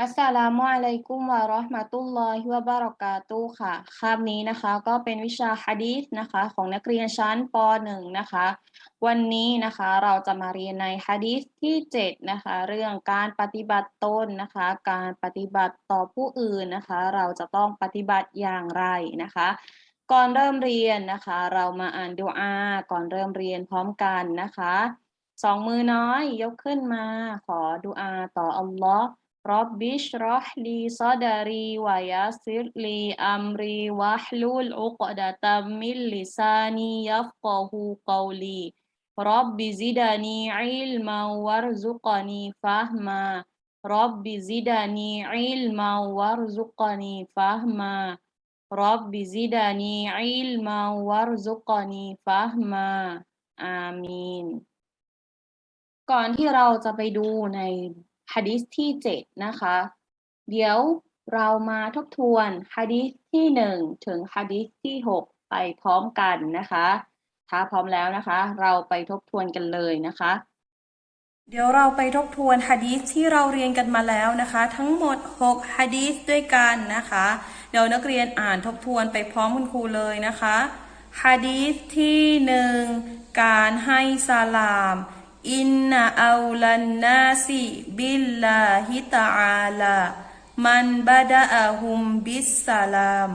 อัสสลามุอะลัยกุมวะราะห์มะตุลลอฮิวะบะเราะกาตุค่ะ คาบนี้นะคะ ก็เป็นวิชาฮะดีษนะคะ ของนักเรียนชั้นป .1 นะคะ วันนี้นะคะเราจะมาเรียนในฮะดีษที่7นะคะ เรื่องการปฏิบัติตนนะคะ การปฏิบัติต่อผู้อื่นนะคะ เราจะต้องปฏิบัติอย่างไรนะคะ ก่อนเริ่มเรียนนะคะ เรามาอ่านดุอาก่อนเริ่มเรียนพร้อมกันนะคะ สองมือน้อยยกขึ้นมา ขอดุอาต่ออัลลอฮ์ رب اشرح لي صدري ويسر لي أمري واحلل عقدة من لساني يفقه قولي رب زدني علما وارزقني فهما رب زدني علما وارزقني فهما رب زدني علما وارزقني فهما อามีน ก่อนที่เราจะไปดูใน ฮะดิษที่เจ็ดนะคะ เดี๋ยวเรามาทบทวนฮะดิษที่หนึ่งถึงฮะดิษที่หกไปพร้อมกันนะคะ ถ้าพร้อมแล้วนะคะ เราไปทบทวนกันเลยนะคะ เดี๋ยวเราไปทบทวนฮะดีษที่เราเรียนกันมาแล้วนะคะ ทั้งหมด6ฮะดีษด้วยกันนะคะ เดี๋ยวนักเรียนอ่านทบทวนไปพร้อมคุณครูเลยนะคะฮะดีษที่หนึ่งการให้สลาม อินนาอัลลันนาซิบิลลาฮิตาอาลา มันบาดาอะฮุมบิสสลาม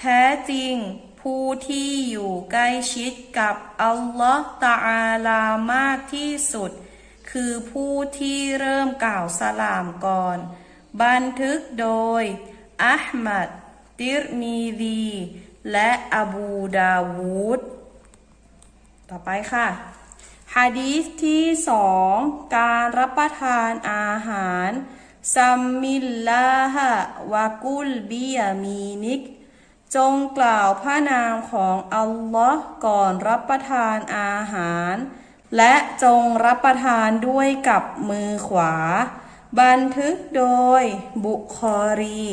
แท้จริงผู้ที่อยู่ใกล้ชิดกับอัลลอฮ์ตาอาลามากที่สุด คือผู้ที่เริ่มกล่าวสลามก่อน บันทึกโดยอัลมัด ติรมีดี และอบูดาวูด ต่อไปค่ะ ฮะดีษที่สองการรับประทานอาหารซัมมิลลาฮะวะกุลบิยามีนิก จงกล่าวพระนามของอัลลอฮ์ก่อนรับประทานอาหาร และจงรับประทานด้วยกับมือขวา บันทึกโดยบุคอรี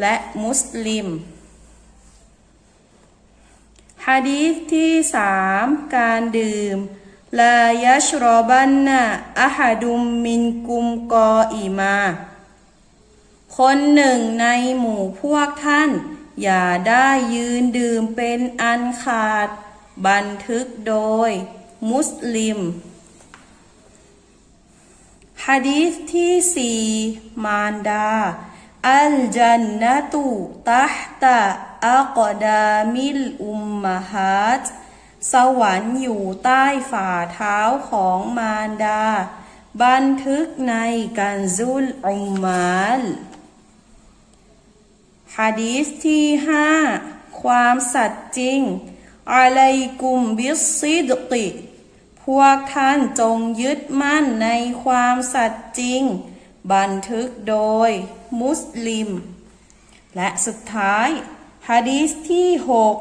และมุสลิมฮะดีษที่สามการดื่ม ลายัชรอบันนะอะฮัดุมมินกุมกออีมา คนหนึ่งในหมู่พวกท่าน อย่าได้ยืนดื่มเป็นอันขาด บันทึกโดย มุสลิมฮะดีษที่สี่มารดา อัลจันนตุตัฮตะอักดามิลอุมมะฮัด สวรรค์อยู่ใต้ฝ่าเท้าของมารดา บันทึกในกันซุลอุมมัลฮะดีษที่ห้าความสัตย์จริงอะลัยกุมบิสซิดกิพวกท่านจงยึดมั่นในความสัตย์จริง บันทึกโดยมุสลิม และสุดท้ายฮะดีษที่หก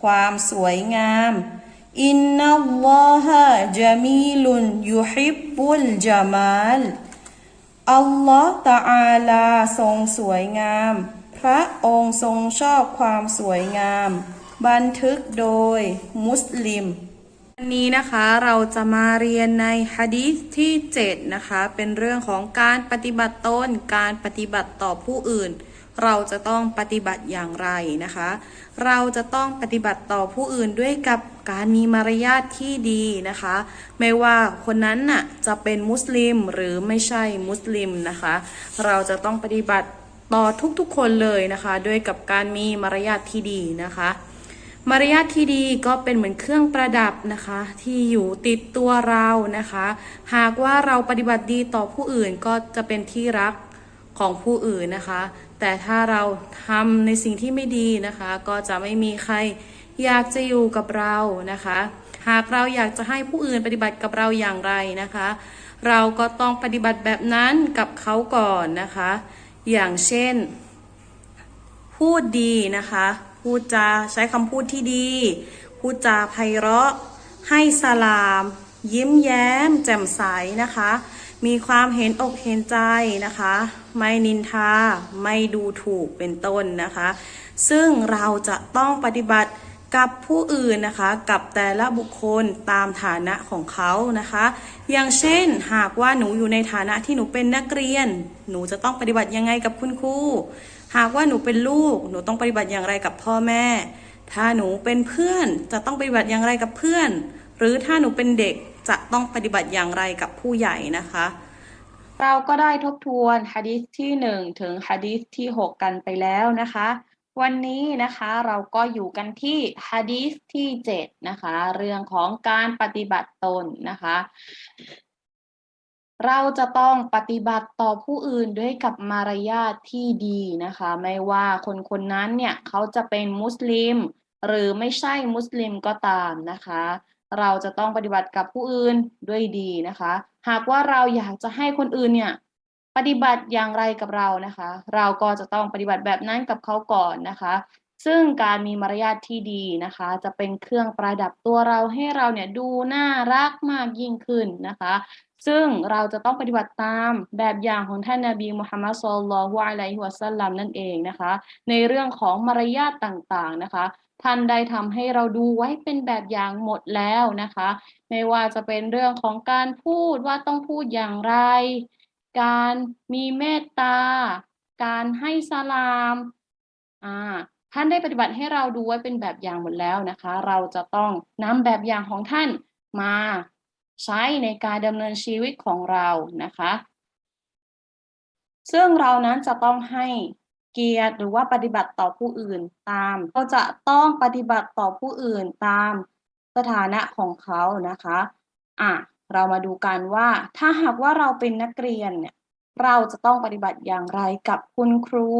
ความสวยงาม อินนัลลอฮะจามีลุนยุฮิบุลจามัลอัลลอฮ์ตาอาลาทรงสวยงาม พระองค์ทรงชอบความสวยงาม บันทึกโดยมุสลิมวันนี้นะคะเราจะมาเรียนในฮะดีษที่ 7 นะคะ เป็นเรื่องของการปฏิบัติตนการปฏิบัติต่อผู้อื่น เราจะต้องปฏิบัติอย่างไรนะคะ เราจะต้องปฏิบัติต่อผู้อื่นด้วยกับการมีมารยาทที่ดีนะคะ ไม่ว่าคนนั้นน่ะจะเป็นมุสลิมหรือไม่ใช่มุสลิมนะคะ เราจะต้องปฏิบัติต่อทุกๆคนเลยนะคะ ด้วยกับการมีมารยาทที่ดีนะคะมารยาทที่ดีก็เป็นเหมือนเครื่องประดับนะคะ ที่อยู่ติดตัวเรานะคะ หากว่าเราปฏิบัติดีต่อผู้อื่นก็จะเป็นที่รัก ของผู้อื่นนะคะ แต่ถ้าเราทำในสิ่งที่ไม่ดีนะคะ ก็จะไม่มีใครอยากจะอยู่กับเรานะคะ หากเราอยากจะให้ผู้อื่นปฏิบัติกับเราอย่างไรนะคะ เราก็ต้องปฏิบัติแบบนั้นกับเขาก่อนนะคะ อย่างเช่น พูดดีนะคะ พูดจาใช้คำพูดที่ดี พูดจาไพเราะ ให้สลาม ยิ้มแย้ม แจ่มใสนะคะ มีความเห็นอกเห็นใจนะคะ ไม่นินทา ไม่ดูถูกเป็นต้นนะคะ ซึ่งเราจะต้องปฏิบัติกับผู้อื่นนะคะ กับแต่ละบุคคลตามฐานะของเขานะคะ อย่างเช่นหากว่าหนูอยู่ในฐานะที่หนูเป็นนักเรียน หนูจะต้องปฏิบัติยังไงกับคุณครูหากว่าหนูเป็นลูก หนูต้องปฏิบัติอย่างไรกับพ่อแม่ ถ้าหนูเป็นเพื่อนจะต้องปฏิบัติอย่างไรกับเพื่อน หรือถ้าหนูเป็นเด็ก จะต้องปฏิบัติอย่างไรกับผู้ใหญ่นะคะ เราก็ได้ทบทวนฮะดีษที่หนึ่งถึงฮะดีษที่หกกันไปแล้วนะคะ วันนี้นะคะเราก็อยู่กันที่ฮะดีษที่เจ็ดนะคะ เรื่องของการปฏิบัติตนนะคะ เราจะต้องปฏิบัติต่อผู้อื่นด้วยกับมารยาทที่ดีนะคะ ไม่ว่าคนคนนั้นเนี่ยเขาจะเป็นมุสลิม หรือไม่ใช่มุสลิมก็ตามนะคะ เราจะต้องปฏิบัติกับผู้อื่นด้วยดีนะคะ หากว่าเราอยากจะให้คนอื่นเนี่ยปฏิบัติอย่างไรกับเรานะคะ เราก็จะต้องปฏิบัติแบบนั้นกับเขาก่อนนะคะ ซึ่งการมีมารยาทที่ดีนะคะ จะเป็นเครื่องประดับตัวเราให้เราเนี่ยดูน่ารักมากยิ่งขึ้นนะคะ ซึ่งเราจะต้องปฏิบัติตามแบบอย่างของท่านนาบีมุฮัมมัดศ็อลลัลฮุอะลัยฮิวะซัลลัมนั่นเองนะคะ ในเรื่องของมารยาทต่างๆนะคะ ท่านได้ทำให้เราดูไว้เป็นแบบอย่างหมดแล้วนะคะ ไม่ว่าจะเป็นเรื่องของการพูดว่าต้องพูดอย่างไร การมีเมตตา การให้สลามอ่า ท่านได้ปฏิบัติให้เราดูไว้เป็นแบบอย่างหมดแล้วนะคะ เราจะต้องนำแบบอย่างของท่านมาใช้ในการดำเนินชีวิตของเรานะคะ ซึ่งเรานั้นจะต้องให้เกียรติหรือว่าปฏิบัติต่อผู้อื่นตามเราจะต้องปฏิบัติต่อผู้อื่นตามสถานะของเขานะคะอะเรามาดูกันว่าถ้าหากว่าเราเป็นนักเรียนเนี่ยเราจะต้องปฏิบัติอย่างไรกับคุณครู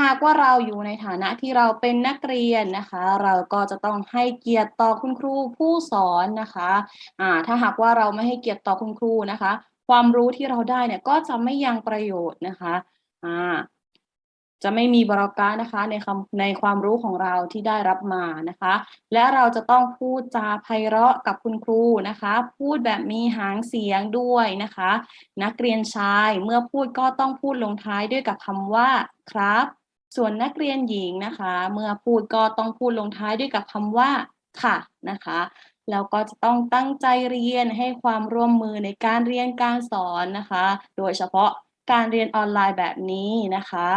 หากว่าเราอยู่ในฐานะที่เราเป็นนักเรียนนะคะ เราก็จะต้องให้เกียรติต่อคุณครูผู้สอนนะคะอ่าถ้าหากว่าเราไม่ให้เกียรติต่อคุณครูนะคะ ความรู้ที่เราได้เนี่ยก็จะไม่ยังประโยชน์นะคะอ่าจะไม่มีบราอกานะคะในคำในความรู้ของเราที่ได้รับมานะคะ และเราจะต้องพูดจาไพเราะกับคุณครูนะคะ พูดแบบมีหางเสียงด้วยนะคะ นักเรียนชายเมื่อพูดก็ต้องพูดลงท้ายด้วยกับคำว่าครับ ส่วนนักเรียนหญิงนะคะ เมื่อพูดก็ต้องพูดลงท้ายด้วยกับคำว่าค่ะนะคะแล้วก็จะต้องตั้งใจเรียนให้ความร่วมมือในการเรียนการสอนนะคะ โดยเฉพาะการเรียนออนไลน์แบบนี้นะคะ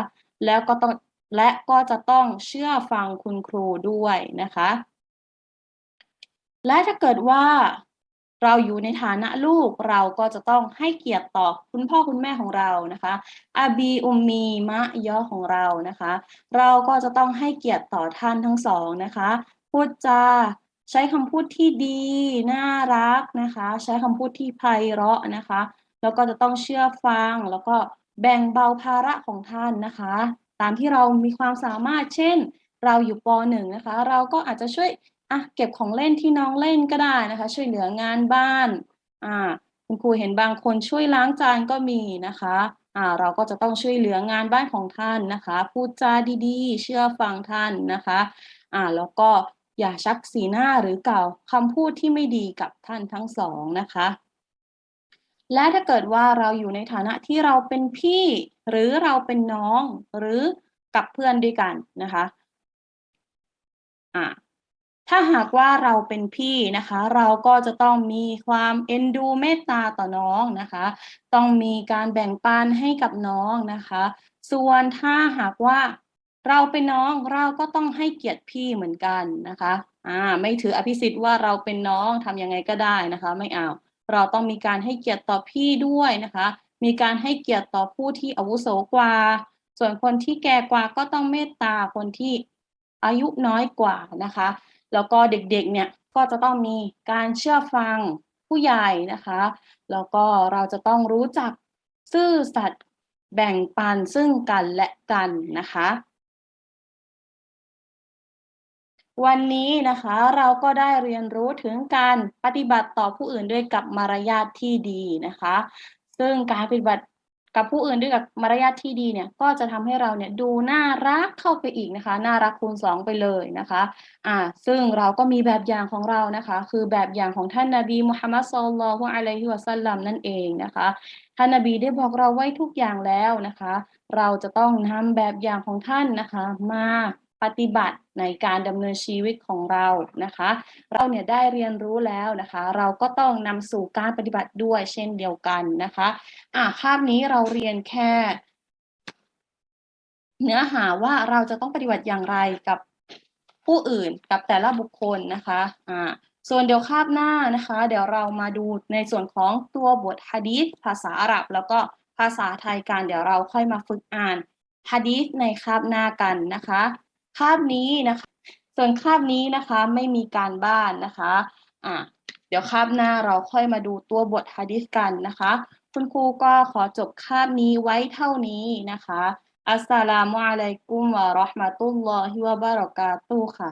แล้วก็ต้องและก็จะต้องเชื่อฟังคุณครูด้วยนะคะ และถ้าเกิดว่า เราอยู่ในฐานะลูกเราก็จะต้องให้เกียรติต่อคุณพ่อคุณแม่ของเรานะคะอาบีอุมมีมะยอของเรานะคะ เราก็จะต้องให้เกียรติต่อท่านทั้งสองนะคะ พูดจาใช้คำพูดที่ดี น่ารักนะคะ ใช้คำพูดที่ไพเราะนะคะ แล้วก็จะต้องเชื่อฟัง แล้วก็แบ่งเบาภาระของท่านนะคะ ตามที่เรามีความสามารถเช่น เราอยู่ป .1 นะคะ เราก็อาจจะช่วย อะเก็บของเล่นที่น้องเล่นก็ได้นะคะ ช่วยเหลืองานบ้านอ่าคุณครูเห็นบางคนช่วยล้างจานก็มีนะคะอ่าเราก็จะต้องช่วยเหลืองานบ้านของท่านนะคะ พูดจาดีๆ เชื่อฟังท่านนะคะอ่าแล้วก็อย่าชักสีหน้าหรือกล่าวคำพูดที่ไม่ดีกับท่านทั้งสองนะคะ และถ้าเกิดว่าเราอยู่ในฐานะที่เราเป็นพี่ หรือเราเป็นน้องหรือกับเพื่อนด้วยกันนะคะอ่า ถ้าหากว่าเราเป็นพี่นะคะ เราก็จะต้องมีความเอ็นดูเมตตาต่อน้องนะคะ ต้องมีการแบ่งปันให้กับน้องนะคะ ส่วนถ้าหากว่าเราเป็นน้องเราก็ต้องให้เกียรติพี่เหมือนกันนะคะอ่าไม่ถืออภิสิทธิ์ว่าเราเป็นน้องทำยังไงก็ได้นะคะ ไม่เอาเราต้องมีการให้เกียรติต่อพี่ด้วยนะคะ มีการให้เกียรติต่อผู้ที่อาวุโสกว่า ส่วนคนที่แก่กว่าก็ต้องเมตตาคนที่อายุน้อยกว่านะคะ แล้วก็เด็กๆเนี่ยก็จะต้องมีการเชื่อฟังผู้ใหญ่นะคะ แล้วก็เราจะต้องรู้จักซื่อสัตย์แบ่งปันซึ่งกันและกันนะคะ วันนี้นะคะเราก็ได้เรียนรู้ถึงการปฏิบัติต่อผู้อื่นด้วยกับมารยาทที่ดีนะคะ ซึ่งการปฏิบัติ กับผู้อื่นด้วยกับมารยาทที่ดีเนี่ยก็จะทำให้เราเนี่ยดูน่ารักเข้าไปอีกนะคะ น่ารักคูณสองไปเลยนะคะอ่าซึ่งเราก็มีแบบอย่างของเรานะคะ คือแบบอย่างของท่านนาบีมุฮัมมัดสุลลัลลอฮุอะลัยฮิวะสัลลัมนั่นเองนะคะท่านนบีได้บอกเราไว้ทุกอย่างแล้วนะคะ เราจะต้องนำแบบอย่างของท่านนะคะ มา ปฏิบัติในการดำเนินชีวิตของเรานะคะ เราเนี่ยได้เรียนรู้แล้วนะคะ เราก็ต้องนำสู่การปฏิบัติด้วยเช่นเดียวกันนะคะอะคาบนี้เราเรียนแค่ เนื้อหาว่าเราจะต้องปฏิบัติอย่างไรกับผู้อื่นกับแต่ละบุคคลนะคะอ่าส่วนเดี๋ยวคาบหน้านะคะ เดี๋ยวเรามาดูในส่วนของตัวบทฮะดีษภาษาอาหรับ แล้วก็ภาษาไทยกันเดี๋ยวเราค่อยมาฝึกอ่านฮะดีษในคาบหน้ากันนะคะ คาบนี้นะคะ ส่วนคาบนี้นะคะไม่มีการบ้านนะคะอะเดี๋ยวคาบหน้าเราค่อยมาดูตัวบทฮะดิษกันนะคะ คุณครูก็ขอจบคาบนี้ไว้เท่านี้นะคะอัสสลามุอะลัยกุมวะราะห์มะตุลลอฮิวะบะเราะกาตุค่ะ